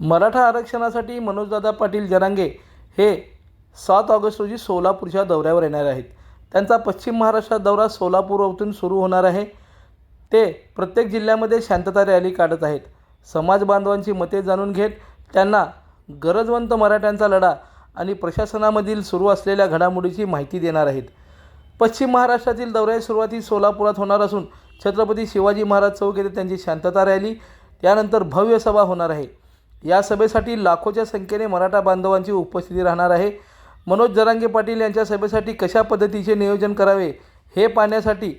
मराठा आरक्षणासाठी मनोजदादा पाटील जरांगे हे सात ऑगस्ट रोजी सोलापूरच्या दौऱ्यावर येणार आहेत. त्यांचा पश्चिम महाराष्ट्रात दौरा सोलापूरवरून सुरू होणार आहे. ते प्रत्येक जिल्ह्यामध्ये शांतता रॅली काढत आहेत. समाज बांधवांची मते जाणून घेत त्यांना गरजवंत मराठ्यांचा लढा आणि प्रशासनामधील सुरू असलेल्या घडामोडीची माहिती देणार आहेत. पश्चिम महाराष्ट्रातील दौऱ्या सुरुवाती सोलापुरात होणार असून छत्रपती शिवाजी महाराज चौक येथे त्यांची शांतता रॅली त्यानंतर भव्य सभा होणार आहे. या सभेसाठी लाखोच्या संख्येने मराठा बांधवांची उपस्थिती राहणार आहे. मनोज जरांगे पाटील यांच्या सभेसाठी कशा पद्धतीचे नियोजन करावे हे पाहण्यासाठी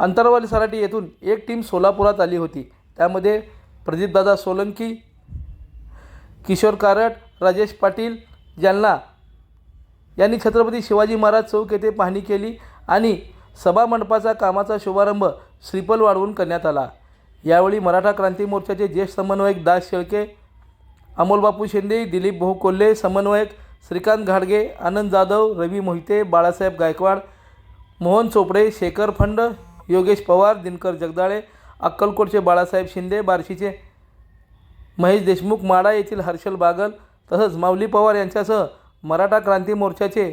अंतरवाली सराटी येथून एक टीम सोलापुरात आली होती. त्यामध्ये प्रदीपदादा सोलंकी किशोर कारट राजेश पाटील जालना यांनी छत्रपती शिवाजी महाराज चौक येथे पाहणी केली आणि सभामंडपाचा कामाचा शुभारंभ श्रीपल वाढवून करण्यात आला. यावेळी मराठा क्रांती मोर्चाचे ज्येष्ठ समन्वयक दास शेळके अमोलबापू शिंदे दिलीप भाऊ कोल्हे समन्वयक श्रीकांत घाडगे आनंद जाधव रवी मोहिते बाळासाहेब गायकवाड मोहन चोपडे शेखर फंड योगेश पवार दिनकर जगदाळे अक्कलकोटचे बाळासाहेब शिंदे बार्शीचे महेश देशमुख माडा येथील हर्षल बागल तसंच माऊली पवार यांच्यासह मराठा क्रांती मोर्चाचे